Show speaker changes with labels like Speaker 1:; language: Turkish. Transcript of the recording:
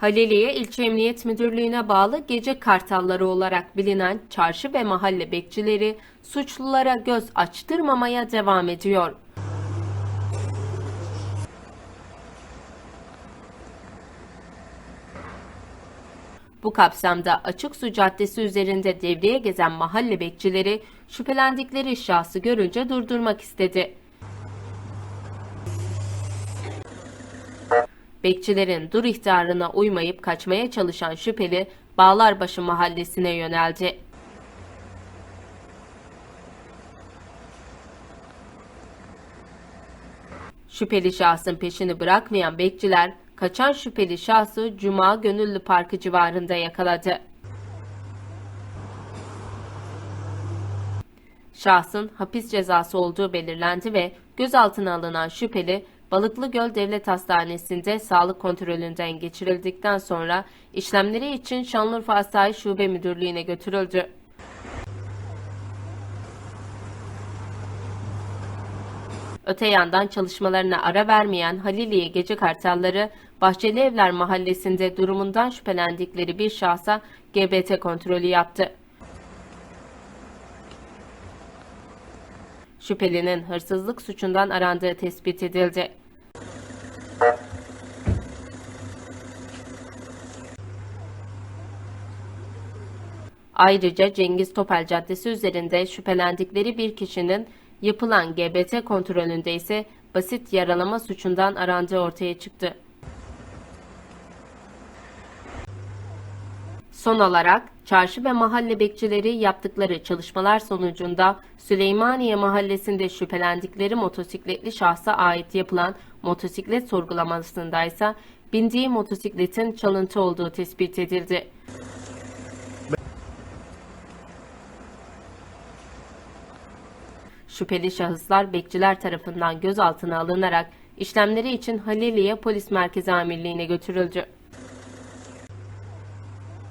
Speaker 1: Haliliye İlçe Emniyet Müdürlüğü'ne bağlı gece kartalları olarak bilinen çarşı ve mahalle bekçileri suçlulara göz açtırmamaya devam ediyor. Bu kapsamda Açık Su Caddesi üzerinde devreye gezen mahalle bekçileri şüphelendikleri şahsı görünce durdurmak istedi. Bekçilerin dur ihtarına uymayıp kaçmaya çalışan şüpheli Bağlarbaşı mahallesine yöneldi. Şüpheli şahsın peşini bırakmayan bekçiler kaçan şüpheli şahsı Cuma Gönüllü Parkı civarında yakaladı. Şahsın hapis cezası olduğu belirlendi ve gözaltına alınan şüpheli Balıklıgöl Devlet Hastanesi'nde sağlık kontrolünden geçirildikten sonra işlemleri için Şanlıurfa Asayiş Şube Müdürlüğü'ne götürüldü. Öte yandan çalışmalarına ara vermeyen Haliliye Gece Kartalları, Bahçeli Evler Mahallesi'nde durumundan şüphelendikleri bir şahsa GBT kontrolü yaptı. Şüphelinin hırsızlık suçundan arandığı tespit edildi. Ayrıca Cengiz Topel Caddesi üzerinde şüphelendikleri bir kişinin yapılan GBT kontrolünde ise basit yaralama suçundan arandığı ortaya çıktı. Son olarak çarşı ve mahalle bekçileri yaptıkları çalışmalar sonucunda Süleymaniye mahallesinde şüphelendikleri motosikletli şahsa ait yapılan motosiklet sorgulamasında ise bindiği motosikletin çalıntı olduğu tespit edildi. Şüpheli şahıslar bekçiler tarafından gözaltına alınarak işlemleri için Haliliye Polis Merkezi Amirliği'ne götürüldü.